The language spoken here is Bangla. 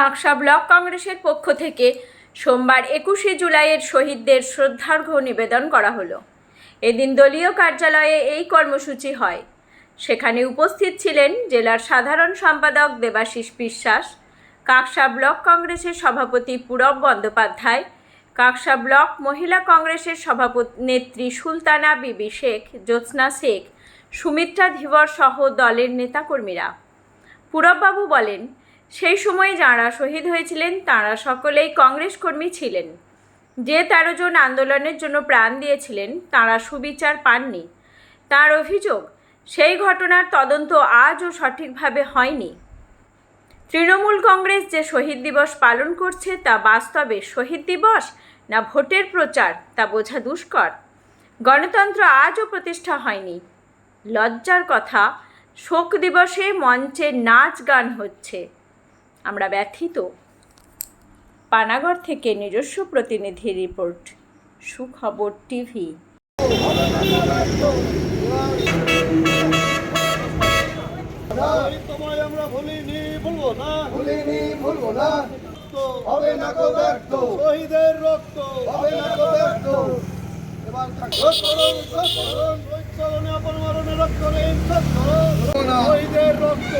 কাঁকসা ব্লক কংগ্রেসের পক্ষ থেকে সোমবার একুশে জুলাইয়ের শহীদদের শ্রদ্ধার্ঘ্য নিবেদন করা হলো। এদিন দলীয় কার্যালয়ে এই কর্মসূচি হয়। সেখানে উপস্থিত ছিলেন জেলার সাধারণ সম্পাদক দেবাশিস বিশ্বাস, কাঁকসা ব্লক কংগ্রেসের সভাপতি পূরব বন্দ্যোপাধ্যায়, কাঁকসা ব্লক মহিলা কংগ্রেসের সভাপতি নেত্রী সুলতানা বিবি শেখ, জ্যোৎস্না শেখ, সুমিত্রা ধীবর সহ দলের নেতাকর্মীরা। পূরববাবু বলেন সেই সময় যাঁরা শহীদ হয়েছিলেন, তাঁরা সকলেই কংগ্রেস কর্মী ছিলেন। যে তেরো জন আন্দোলনের জন্য প্রাণ দিয়েছিলেন, তাঁরা সুবিচার পাননি। তার অভিযোগ, সেই ঘটনার তদন্ত আজও সঠিকভাবে হয়নি। তৃণমূল কংগ্রেস যে শহীদ দিবস পালন করছে, তা বাস্তবে শহীদ দিবস না ভোটের প্রচার, তা বোঝা দুষ্কর। গণতন্ত্র আজও প্রতিষ্ঠা হয়নি। লজ্জার কথা, শোক দিবসে মঞ্চে নাচ গান হচ্ছে। আমরা ব্যথিত। পানাগড় থেকে নিজস্ব প্রতিনিধি রিপোর্ট সুখবর টিভি। রক্ত, রক্ত